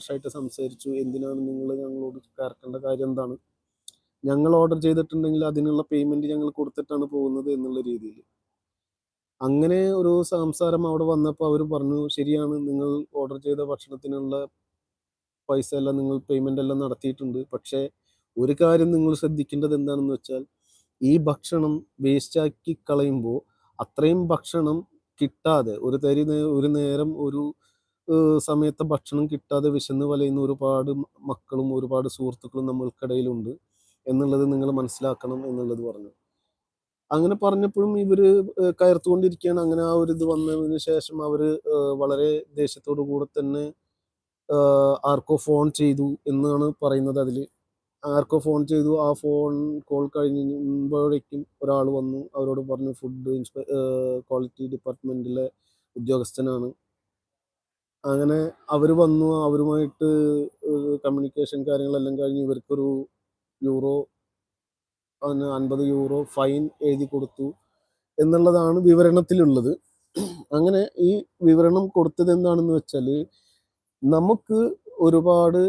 ായിട്ട് സംസാരിച്ചു. എന്തിനാണ് നിങ്ങൾ ഞങ്ങളോട് കയറേണ്ട കാര്യം എന്താണ്? ഞങ്ങൾ ഓർഡർ ചെയ്തിട്ടുണ്ടെങ്കിൽ അതിനുള്ള പേയ്മെന്റ് ഞങ്ങൾ കൊടുത്തിട്ടാണ് പോകുന്നത് എന്നുള്ള രീതിയിൽ. അങ്ങനെ ഒരു സംസാരം അവിടെ വന്നപ്പോൾ അവർ പറഞ്ഞു ശരിയാണ് നിങ്ങൾ ഓർഡർ ചെയ്ത ഭക്ഷണത്തിനുള്ള പൈസ എല്ലാം നിങ്ങൾ പേയ്മെന്റ് എല്ലാം നടത്തിയിട്ടുണ്ട്. പക്ഷേ ഒരു കാര്യം നിങ്ങൾ ശ്രദ്ധിക്കേണ്ടത് എന്താണെന്ന് വെച്ചാൽ ഈ ഭക്ഷണം വേസ്റ്റാക്കി കളയുമ്പോൾ അത്രയും ഭക്ഷണം കിട്ടാതെ ഒരു തരി ഒരു നേരം ഒരു സമയത്തെ ഭക്ഷണം കിട്ടാതെ വിശന്ന് വലയുന്ന ഒരുപാട് മക്കളും ഒരുപാട് സുഹൃത്തുക്കളും നമ്മൾക്കിടയിലുണ്ട്. എന്നുള്ളത് നിങ്ങൾ മനസ്സിലാക്കണം എന്നുള്ളത് പറഞ്ഞു. അങ്ങനെ പറഞ്ഞപ്പോഴും ഇവർ കയർത്തുകൊണ്ടിരിക്കുകയാണ്. അങ്ങനെ ആ ഒരു ഇത് വന്നതിന് ശേഷം അവർ വളരെ ദേഷ്യത്തോടു കൂടെ തന്നെ ആർക്കോ ഫോൺ ചെയ്തു എന്നാണ് പറയുന്നത് അതിൽ. ആർക്കോ ഫോൺ ചെയ്തു. ആ ഫോൺ കോൾ കഴിയുമ്പോഴേക്കും ഒരാൾ വന്നു. അവരോട് പറഞ്ഞു ഫുഡ് ഇൻസ്പെ ക്വാളിറ്റി ഡിപ്പാർട്ട്മെന്റിലെ ഉദ്യോഗസ്ഥനാണ്. അങ്ങനെ അവർ വന്നു അവരുമായിട്ട് കമ്മ്യൂണിക്കേഷൻ കാര്യങ്ങളെല്ലാം കഴിഞ്ഞ് ഇവർക്കൊരു യൂറോ അൻപത് യൂറോ ഫൈൻ എഴുതി കൊടുത്തു എന്നുള്ളതാണ് വിവരണത്തിലുള്ളത്. അങ്ങനെ ഈ വിവരണം കൊടുത്തത് എന്താണെന്ന് വെച്ചാൽ നമുക്ക് ഒരുപാട്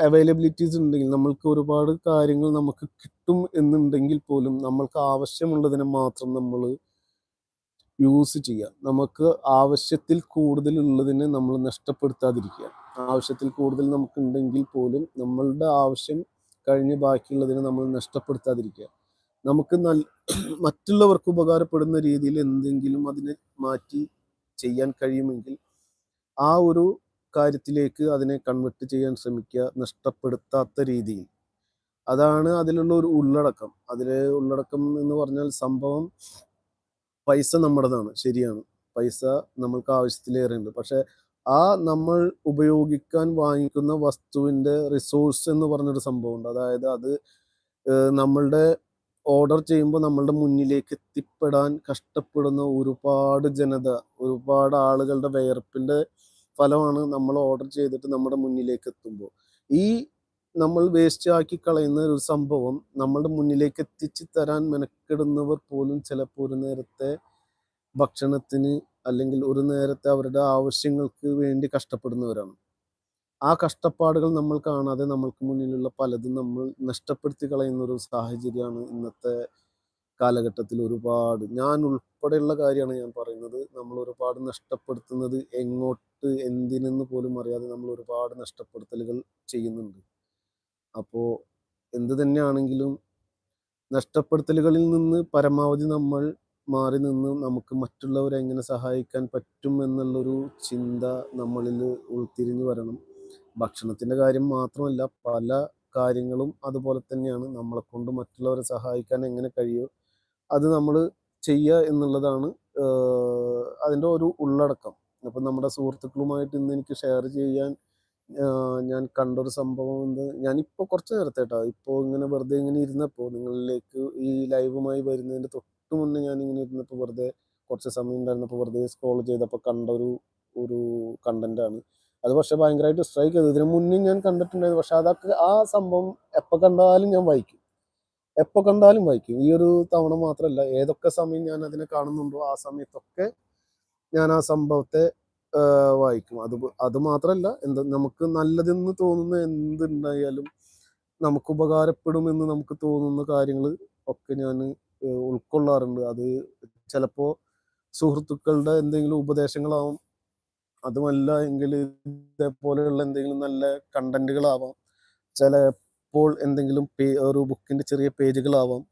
അവൈലബിലിറ്റീസ് ഉണ്ടെങ്കിൽ നമ്മൾക്ക് ഒരുപാട് കാര്യങ്ങൾ നമുക്ക് കിട്ടും എന്നുണ്ടെങ്കിൽ പോലും നമ്മൾക്ക് ആവശ്യമുള്ളതിനെ മാത്രം നമ്മൾ യൂസ് ചെയ്യുക നമുക്ക് ആവശ്യത്തിൽ കൂടുതലുള്ളതിനെ നമ്മൾ നഷ്ടപ്പെടുത്താതിരിക്കുക. ആവശ്യത്തിൽ കൂടുതൽ നമുക്ക് ഉണ്ടെങ്കിൽ പോലും നമ്മളുടെ ആവശ്യം കഴിഞ്ഞ് ബാക്കിയുള്ളതിനെ നമ്മൾ നഷ്ടപ്പെടുത്താതിരിക്കുക. നമുക്ക് നല്ല മറ്റുള്ളവർക്ക് ഉപകാരപ്പെടുന്ന രീതിയിൽ എന്തെങ്കിലും അതിനെ മാറ്റി ചെയ്യാൻ കഴിയുമെങ്കിൽ ആ ഒരു കാര്യത്തിലേക്ക് അതിനെ കൺവെർട്ട് ചെയ്യാൻ ശ്രമിക്കുക നഷ്ടപ്പെടുത്താത്ത രീതിയിൽ. അതാണ് അതിലുള്ള ഒരു ഉള്ളടക്കം. അതിലെ ഉള്ളടക്കം എന്ന് പറഞ്ഞാൽ സംഭവം പൈസ നമ്മുടേതാണ് ശരിയാണ്. പൈസ നമ്മൾക്ക് ആവശ്യത്തിലേറെ ഉണ്ട് പക്ഷെ ആ നമ്മൾ ഉപയോഗിക്കാൻ വാങ്ങിക്കുന്ന വസ്തുവിന്റെ റിസോഴ്സ് എന്ന് പറഞ്ഞൊരു സംഭവമുണ്ട്. അതായത് അത് നമ്മളുടെ ഓർഡർ ചെയ്യുമ്പോൾ നമ്മളുടെ മുന്നിലേക്ക് എത്തിപ്പെടാൻ കഷ്ടപ്പെടുന്ന ഒരുപാട് ജനത ഒരുപാട് ആളുകളുടെ വിയർപ്പിന്റെ ഫലമാണ് നമ്മൾ ഓർഡർ ചെയ്തിട്ട് നമ്മുടെ മുന്നിലേക്ക് എത്തുമ്പോൾ. ഈ നമ്മൾ വേസ്റ്റ് ആക്കി കളയുന്ന ഒരു സംഭവം നമ്മളുടെ മുന്നിലേക്ക് എത്തിച്ചു തരാൻ മെനക്കെടുന്നവർ പോലും ചിലപ്പോൾ ഒരു നേരത്തെ ഭക്ഷണത്തിന് അല്ലെങ്കിൽ ഒരു നേരത്തെ അവരുടെ ആവശ്യങ്ങൾക്ക് വേണ്ടി കഷ്ടപ്പെടുന്നവരാണ്. ആ കഷ്ടപ്പാടുകൾ നമ്മൾ കാണാതെ നമ്മൾക്ക് മുന്നിലുള്ള പലതും നമ്മൾ നഷ്ടപ്പെടുത്തി കളയുന്ന ഒരു സാഹചര്യമാണ് ഇന്നത്തെ കാലഘട്ടത്തിൽ ഒരുപാട്. ഞാൻ ഉൾപ്പെടെയുള്ള കാര്യമാണ് ഞാൻ പറയുന്നത്. നമ്മൾ ഒരുപാട് നഷ്ടപ്പെടുത്തുന്നത് എങ്ങോട്ട് എന്തിനെന്ന് പോലും അറിയാതെ നമ്മൾ ഒരുപാട് നഷ്ടപ്പെടുത്തലുകൾ ചെയ്യുന്നുണ്ട്. അപ്പോൾ എന്ത് തന്നെയാണെങ്കിലും നഷ്ടപ്പെടുത്തലുകളിൽ നിന്ന് പരമാവധി നമ്മൾ മാറി നിന്ന് നമുക്ക് മറ്റുള്ളവരെ എങ്ങനെ സഹായിക്കാൻ പറ്റും എന്നുള്ളൊരു ചിന്ത നമ്മളിൽ ഉൾത്തിരിഞ്ഞു വരണം. ഭക്ഷണത്തിന്റെ കാര്യം മാത്രമല്ല പല കാര്യങ്ങളും അതുപോലെ തന്നെയാണ് നമ്മളെ കൊണ്ട് മറ്റുള്ളവരെ സഹായിക്കാൻ എങ്ങനെ കഴിയുമോ അത് നമ്മൾ ചെയ്യുക എന്നുള്ളതാണ് അതിന്റെ ഒരു ഉള്ളടക്കം. അപ്പം നമ്മുടെ സുഹൃത്തുക്കളുമായിട്ട് ഇന്ന് എനിക്ക് ഷെയർ ചെയ്യാൻ ഞാൻ കണ്ടൊരു സംഭവം എന്ത് ഞാനിപ്പോൾ കുറച്ച് നേരത്തെ കേട്ടോ ഇപ്പോൾ ഇങ്ങനെ വെറുതെ ഇങ്ങനെ ഇരുന്നപ്പോൾ നിങ്ങളിലേക്ക് ഈ ലൈവുമായി വരുന്നതിന്റെ തൊട്ട് മുന്നേ ഞാൻ ഇങ്ങനെ ഇരുന്നപ്പോൾ വെറുതെ കുറച്ച് സമയം ഉണ്ടായിരുന്നപ്പോൾ വെറുതെ സ്ക്രോൾ ചെയ്തപ്പോൾ കണ്ട ഒരു ഒരു കണ്ടന്റാണ് അത് പക്ഷേ ഭയങ്കരമായിട്ട് സ്ട്രൈക്ക് ചെയ്തു. ഇതിനു മുന്നേ ഞാൻ കണ്ടിട്ടുണ്ടായിരുന്നു പക്ഷെ അതൊക്കെ ആ സംഭവം എപ്പോൾ കണ്ടാലും ഞാൻ വായിക്കും. എപ്പോൾ കണ്ടാലും വായിക്കും. ഈ ഒരു തവണ മാത്രമല്ല ഏതൊക്കെ സമയം ഞാൻ അതിനെ കാണുന്നുണ്ടോ ആ സമയത്തൊക്കെ ഞാൻ ആ സംഭവത്തെ വായിക്കും. അത് അത് മാത്രമല്ല എന്താ നമുക്ക് നല്ലതെന്ന് തോന്നുന്ന എന്തുണ്ടായാലും നമുക്ക് ഉപകാരപ്പെടുമെന്ന് നമുക്ക് തോന്നുന്ന കാര്യങ്ങൾ ഒക്കെ ഞാൻ ഉൾക്കൊള്ളാറുണ്ട്. അത് ചിലപ്പോൾ സുഹൃത്തുക്കളുടെ എന്തെങ്കിലും ഉപദേശങ്ങളാവും. അതുമല്ല എങ്കിൽ ഇതേപോലെയുള്ള എന്തെങ്കിലും നല്ല കണ്ടന്റുകളാവാം. ചിലപ്പോൾ എന്തെങ്കിലും ഒരു ബുക്കിന്റെ ചെറിയ പേജുകളാവാം.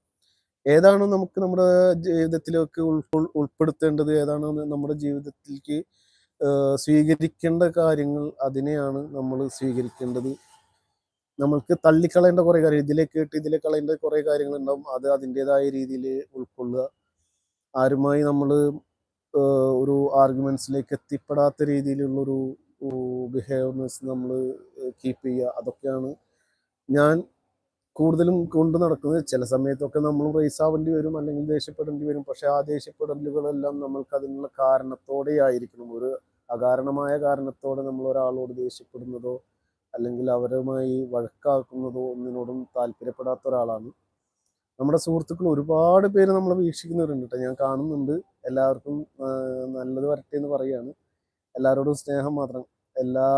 ഏതാണോ നമുക്ക് നമ്മുടെ ജീവിതത്തിലേക്ക് ഉൾ ഉൾപ്പെടുത്തേണ്ടത് ഏതാണോ നമ്മുടെ ജീവിതത്തിലേക്ക് സ്വീകരിക്കേണ്ട കാര്യങ്ങൾ അതിനെയാണ് നമ്മൾ സ്വീകരിക്കേണ്ടത്. നമ്മൾക്ക് തള്ളിക്കളയേണ്ട കുറേ കാര്യം ഇതിലെ കേട്ട് ഇതിലെ കളയേണ്ട കുറേ കാര്യങ്ങൾ ഉണ്ടാവും അത് അതിന്റെതായ രീതിയിൽ ഉൾക്കൊള്ളുക. ആരുമായി നമ്മൾ ഒരു ആർഗ്യുമെന്റ്സിലേക്ക് എത്തിപ്പെടാത്ത രീതിയിലുള്ളൊരു ബിഹേവിയർനെസ് നമ്മൾ കീപ്പ് ചെയ്യുക. അതൊക്കെയാണ് ഞാൻ കൂടുതലും കൊണ്ട് നടക്കുന്നത്. ചില സമയത്തൊക്കെ നമ്മൾ റേസ് ആവേണ്ടി വരും അല്ലെങ്കിൽ ദേഷ്യപ്പെടേണ്ടി വരും. പക്ഷെ ആ ദേഷ്യപ്പെടലുകളെല്ലാം നമ്മൾക്ക് അതിനുള്ള കാരണത്തോടെ ആയിരിക്കണം ഒരു അകാരണമായ കാരണത്തോടെ നമ്മൾ ഒരാളോട് ദേഷ്യപ്പെടുന്നതോ അല്ലെങ്കിൽ അവരുമായി വഴക്കാക്കുന്നതോ ഒന്നിനോടും താല്പര്യപ്പെടാത്ത ഒരാളാണ്. നമ്മുടെ സുഹൃത്തുക്കൾ ഒരുപാട് പേര് നമ്മൾ വീക്ഷിക്കുന്നവരുണ്ട് കേട്ടോ. ഞാൻ കാണുന്നുണ്ട്. എല്ലാവർക്കും നല്ലത് വരട്ടെ എന്ന് പറയുകയാണ് എല്ലാവരോടും സ്നേഹം മാത്രം. എല്ലാ